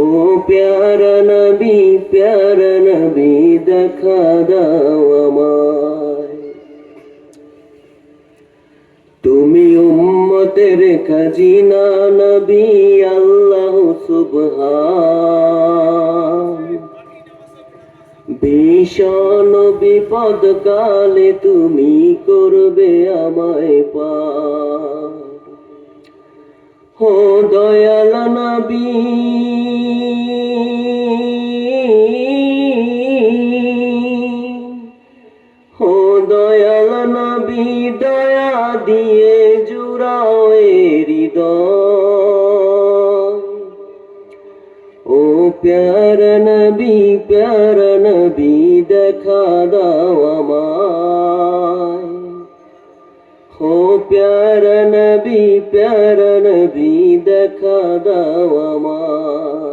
ও প্যারা নবী প্যারা নবী দেখা দাও আমায় তুমি উম্মতের খাজিনা নবী আল্লাহ সুবহান ভীষণ বিপদ কালে তুমি করবে আমায় পার ও দয়াল নবী ও দয়াল নবী, দয়া দিয়ে জুড়াও হৃদয়। ও প্যার নবী প্যার নবী, দেখা দাও আমায়। ও প্যার নবী প্যার নবী, দেখা দাও আমায়।